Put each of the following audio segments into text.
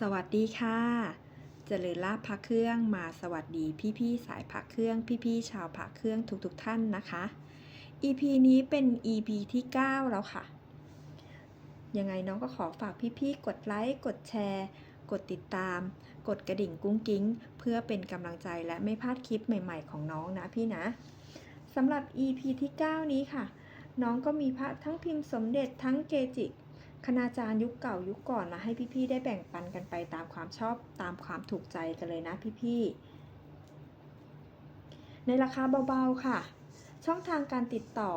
สวัสดีค่ะ เจริญลาภพักเครื่องมาสวัสดีพี่ๆสายพักเครื่องพี่ๆชาวพักเครื่องทุกๆท่านนะคะ EP นี้เป็น EP ที่ 9 แล้วค่ะ ยังไงน้องก็ขอฝากพี่ๆกดไลค์กดแชร์ กดติดตาม กดกระดิ่งกุ้งกิ้ง เพื่อเป็นกำลังใจและไม่พลาดคลิปใหม่ๆของน้องนะพี่นะสำหรับ EP ที่ 9 นี้ค่ะ น้องก็มีพระทั้งพิมพ์สมเด็จทั้งเกจิ คณาจารย์ยุคเก่ายุคก่อนมาให้พี่ๆได้แบ่งปันกันไปตามความชอบตามความถูกใจกันเลยนะพี่ๆ ในราคาเบาๆค่ะ ช่องทางการติดต่อ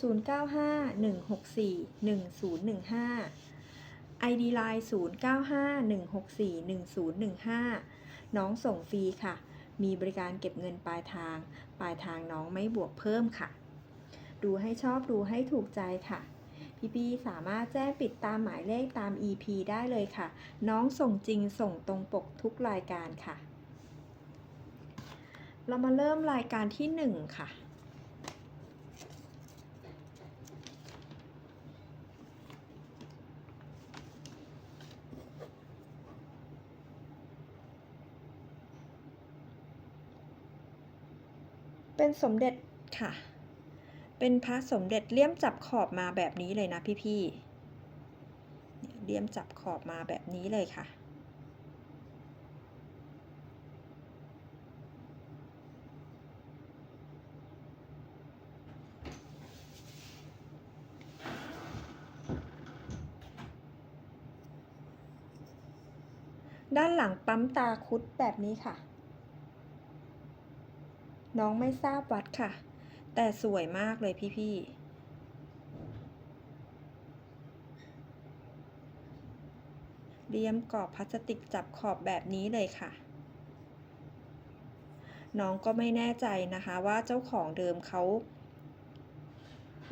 0951641015 ID Line 0951641015 น้องส่งฟรีค่ะ มีบริการเก็บเงินปลายทาง ปลายทางน้องไม่บวกเพิ่มค่ะ ดูให้ชอบดูให้ถูกใจค่ะ พี่ๆสามารถแจ้งปิดตามหมายเลขตาม EP ได้เลยค่ะ น้องส่งจริงส่งตรงปกทุกรายการค่ะ เรามาเริ่มรายการที่ 1 ค่ะเป็นสมเด็จค่ะ เป็นพระสมเด็จเลี่ยมจับขอบมาแบบนี้เลยนะพี่ๆเลี่ยมจับขอบมาแบบนี้เลยค่ะ ด้านหลังปั๊มตาคุดแบบนี้ค่ะ น้องไม่ทราบวัดค่ะ แต่สวยมากเลยพี่ๆเรียมกรอบพลาสติกจับขอบแบบนี้เลยค่ะ น้องก็ไม่แน่ใจนะคะว่าเจ้าของเดิมเขา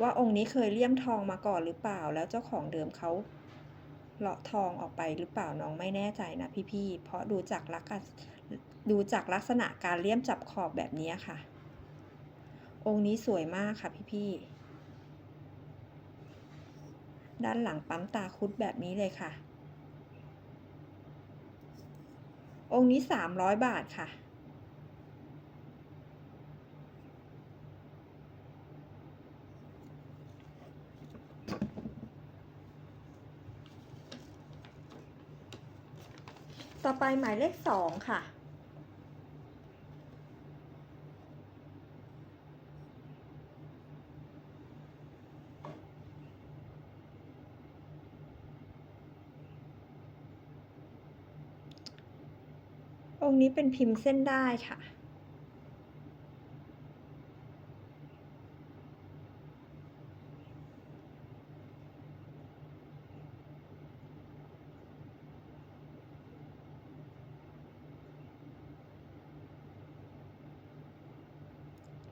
ว่าองค์นี้เคยเลี่ยมทองมาก่อนหรือเปล่า แล้วเจ้าของเดิมเขาเลาะทองออกไปหรือเปล่าน้องไม่แน่ใจนะพี่ๆ เพราะดูจากลักษณะดูจากลักษณะการเลี่ยมจับขอบแบบนี้ค่ะ องค์นี้สวยมากค่ะพี่ๆด้านหลังปั๊มตาคุดแบบนี้เลยค่ะ องค์นี้300บาทค่ะ ต่อไปหมายเลขสองค่ะ องค์นี้เป็นพิมพ์เส้นได้ค่ะ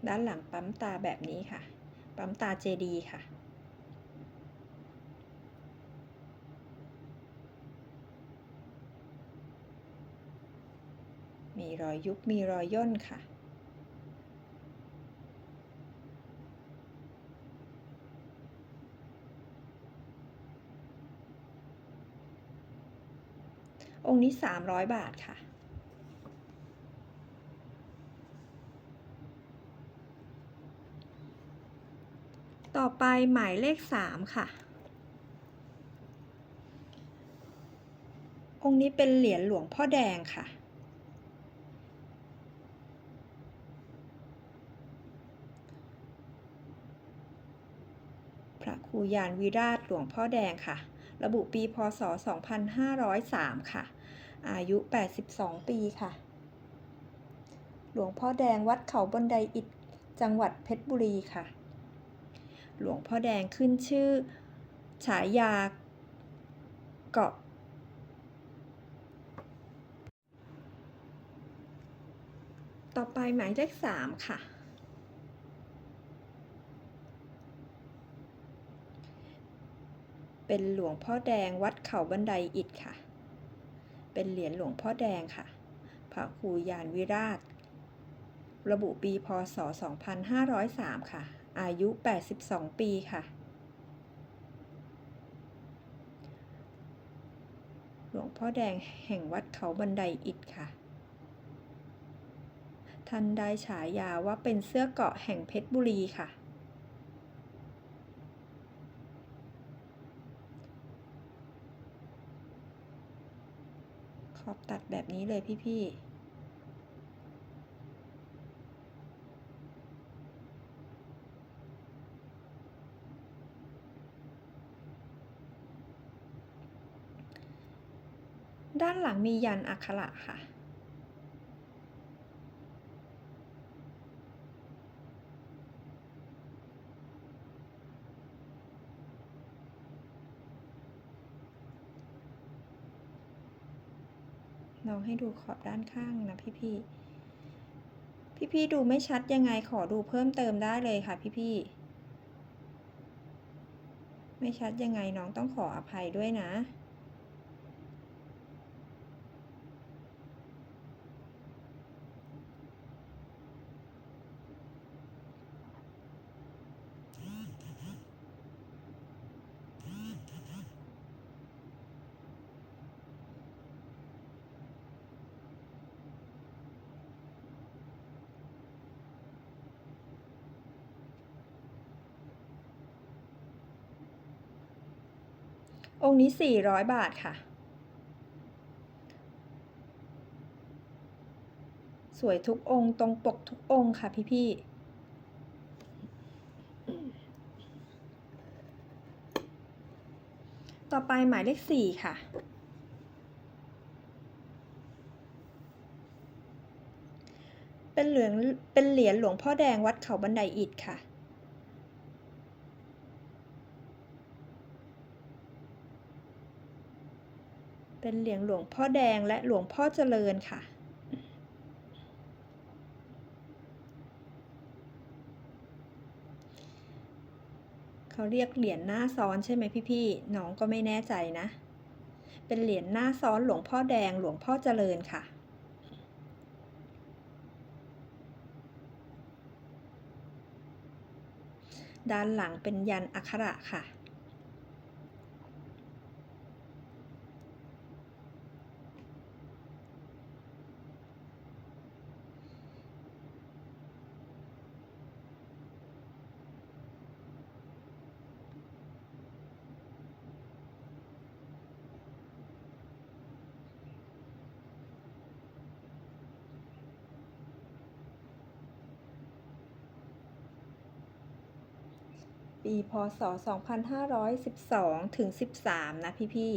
ด้านหลังปั๊มตาแบบนี้ค่ะ ปั๊มตาเจดีค่ะ มีรอยยุบมีรอยย่นค่ะ องค์นี้ 300 บาทค่ะต่อไปหมายเลข 3 ค่ะ องค์นี้เป็นเหรียญหลวงพ่อแดงค่ะ พระครูยานวิราชหลวงพ่อแดงค่ะ ระบุปีพศ 2503 ค่ะ อายุ 82 ปีค่ะ หลวงพ่อแดงวัดเขาบนไดอิฐจังหวัดเพชรบุรีค่ะ หลวงพ่อแดงขึ้นชื่อ ฉายาเกาะต่อไปหมายเลขสามค่ะ เป็นหลวงพ่อแดงวัดเขาบันไดอิฐค่ะ เป็นเหรียญหลวงพ่อแดงค่ะ พระครูยานวิราช ระบุปีพศ 2503 ค่ะ อายุ 82 ปีค่ะ หลวงพ่อแดงแห่งวัดเขาบันไดอิฐค่ะ ท่านได้ฉายาว่าเป็นเสื้อเกาะแห่งเพชรบุรีค่ะ ขอบตัดแบบนี้เลยพี่ ๆด้านหลังมียันอักขระค่ะ ลองให้ดูขอบด้านข้างนะพี่ๆพี่ๆดูไม่ชัดยังไงขอดูเพิ่มเติมได้เลยค่ะพี่ๆไม่ชัดยังไงน้องต้องขออภัยด้วยนะ องค์นี้ 400 บาทค่ะ สวยทุกองค์ตรงปกทุกองค์ค่ะพี่ๆต่อไปหมายเลข 4 ค่ะเป็นเหรียญเป็นเหรียญหลวงพ่อแดงวัดเขาบันไดอิฐค่ะ เป็นเหรียญหลวงพ่อแดงและหลวงพ่อเจริญค่ะ เขาเรียกเหรียญหน้าซ้อนใช่ไหมพี่ๆ น้องก็ไม่แน่ใจนะ เป็นเหรียญหน้าซ้อนหลวงพ่อแดงหลวงพ่อเจริญค่ะด้านหลังเป็นยันอักขระค่ะ ปีพศ 2512 ถึง 13 นะพี่พี่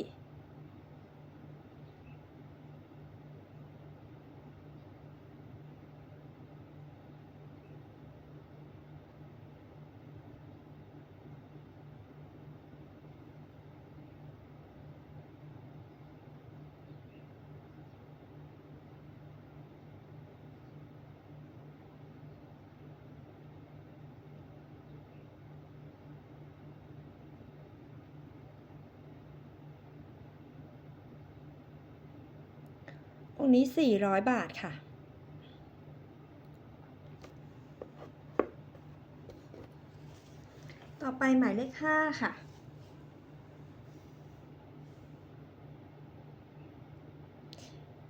องค์นี้ 400 บาทค่ะ ต่อไปหมายเลข 5 ค่ะ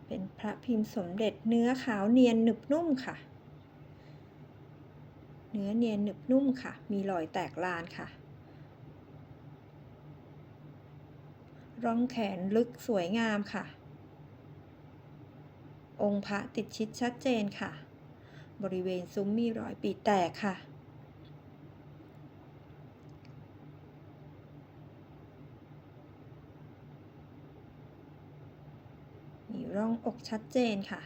เป็นพระพิมพ์สมเด็จเนื้อขาวเนียนหนึบนุ่มค่ะ เนื้อเนียนหนึบนุ่มค่ะ มีรอยแตกลานค่ะ ร่องแขนลึกสวยงามค่ะ องค์พระติดชิดชัดเจนค่ะ บริเวณซุ้มมีรอยปีแตกค่ะ มีร่องอกชัดเจนค่ะ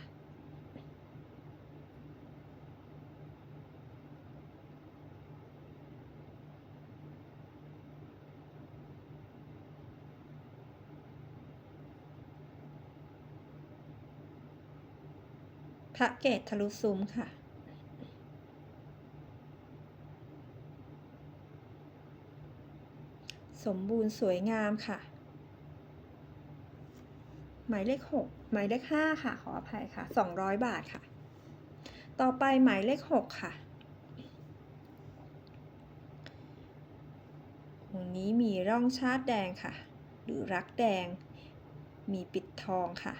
ระเกตทะลุซุ้มค่ะ สมบูรณ์สวยงามค่ะ หมายเลขหกหมายเลขห้าค่ะ ขออภัยค่ะสองร้อยบาทค่ะ ต่อไปหมายเลขหกค่ะองนี้มีร่องชาติแดงค่ะ หรือรักแดง มีปิดทองค่ะ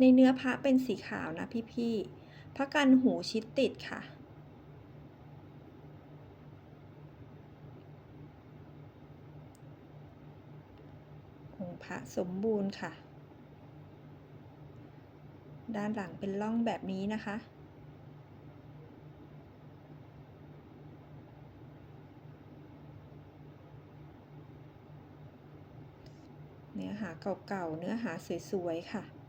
ในเนื้อพระเป็นสีขาวนะพี่ๆพระกันหูชิดติดค่ะ องค์พระสมบูรณ์ค่ะ ด้านหลังเป็นร่องแบบนี้นะคะเนื้อหาเก่าๆ เนื้อหาสวยๆ ค่ะ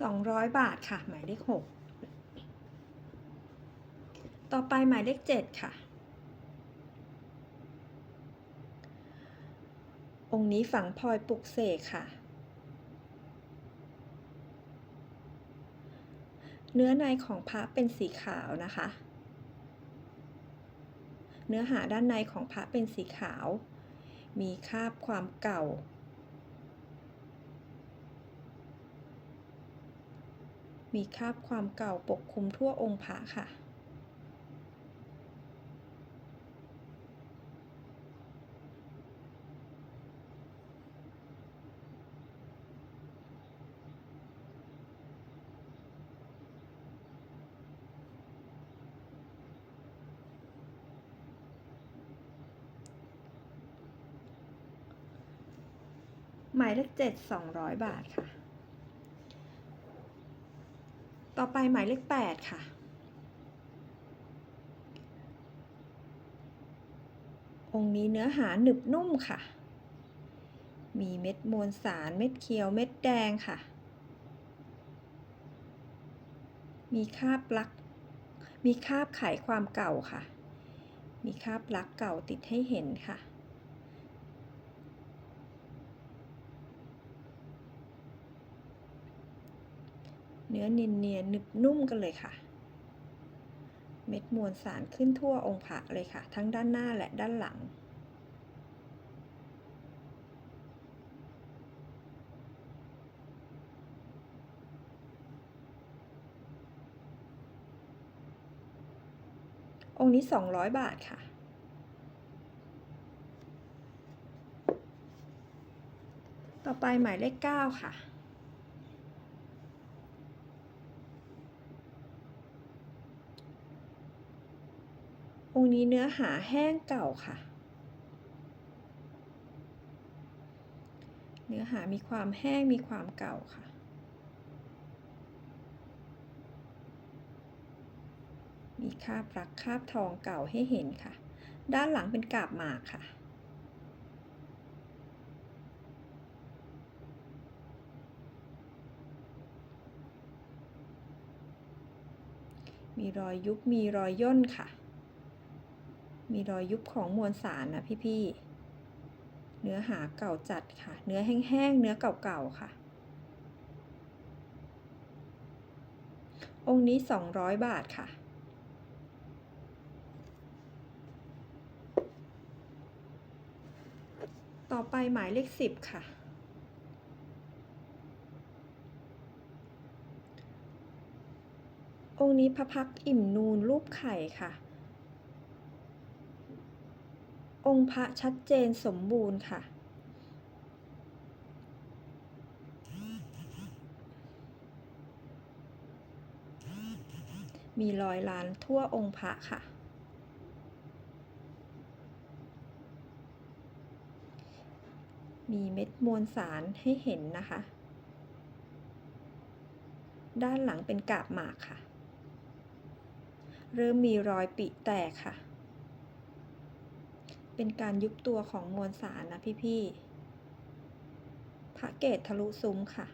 สองร้อยบาทค่ะ หมายเลขหกต่อไปหมายเลขเจ็ดค่ะ องค์นี้ฝังพลอยปลุกเสกค่ะ เนื้อในของพระเป็นสีขาวนะคะ เนื้อหาด้านในของพระเป็นสีขาว มีคราบความเก่า มีคราบความเก่าปกคลุมทั่วองค์พระค่ะ หมายเลขเจ็ดสองร้อยบาทค่ะ ต่อไปหมายเลขแปดค่ะองค์นี้เนื้อหาหนึบนุ่มค่ะ มีเม็ดมวลสารเม็ดเขียวเม็ดแดงค่ะ มีคาบลัก มีคาบไขความเก่าค่ะ มีคาบลักเก่าติดให้เห็นค่ะ เนื้อเนียนเนียนนึบนุ่มกันเลยค่ะ เม็ดมวลสารขึ้นทั่วองค์พระเลยค่ะ ทั้งด้านหน้าและด้านหลัง องค์นี้ 200 บาทค่ะต่อไปหมายเลข 9 ค่ะ องค์นี้เนื้อหาแห้งเก่าค่ะ เนื้อหามีความแห้งมีความเก่าค่ะ มีคาบรักคาบทองเก่าให้เห็นค่ะ ด้านหลังเป็นกาบหมากค่ะมีรอยยุบมีรอยย่นค่ะ มีรอยยุบของมวลสารนะพี่ๆ เนื้อหาเก่าจัดค่ะ เนื้อแห้งๆ เนื้อเก่าๆ ค่ะ องค์นี้ 200 บาทค่ะ ต่อไปหมายเลข 10 ค่ะองค์นี้พระพักอิ่มนูนรูปไข่ค่ะ องค์พระชัดเจนสมบูรณ์ค่ะ มีรอยลานทั่วองค์พระค่ะ มีเม็ดมวลสารให้เห็นนะคะ ด้านหลังเป็นกาบหมากค่ะ เริ่มมีรอยปิแตกค่ะ เป็นการยุบตัวของมวลสารนะพี่ๆพระเกตทะลุซุ้มค่ะ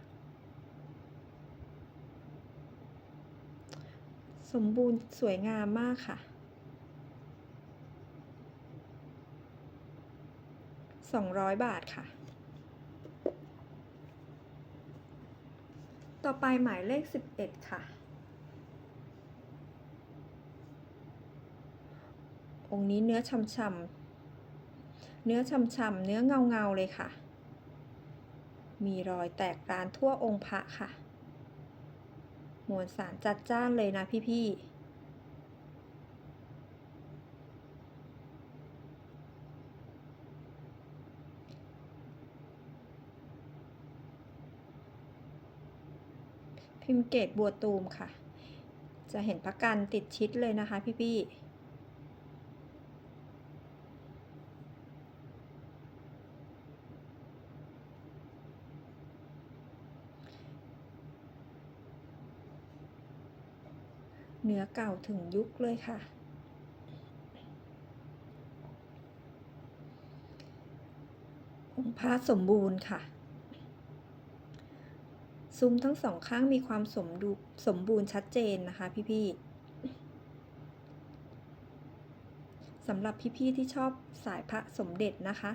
สมบูรณ์สวยงามมากค่ะ 200 บาทค่ะ ต่อไปหมายเลข 11 ค่ะองค์นี้เนื้อช่ำๆ เนื้อฉ่ำๆเนื้อเงาๆเลยค่ะ มีรอยแตกร้านทั่วองค์พระค่ะ มวลสารจัดจ้านเลยนะพี่ๆพิมเกตบัวตูมค่ะ จะเห็นพระกันติดชิดเลยนะคะพี่ๆ นื้อเก่าถึงยุคเลยค่ะ องค์พระสมบูรณ์ค่ะ ซุ้มทั้งสองข้างมีความสมดุสมบูรณ์ชัดเจนนะคะพี่ๆสำหรับพี่ๆที่ชอบสายพระสมเด็จนะคะ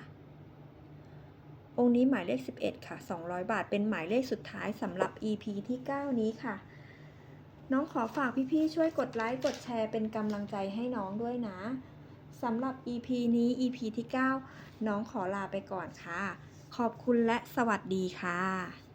องค์นี้หมายเลข 11 ค่ะ 200 บาท เป็นหมายเลขสุดท้ายสำหรับ EP ที่ 9 นี้ค่ะ น้องขอฝากพี่ๆช่วยกดไลค์กดแชร์เป็นกำลังใจให้น้องด้วยนะสำหรับ EP นี้ EP ที่ 9 น้องขอลาไปก่อนค่ะ ขอบคุณและสวัสดีค่ะ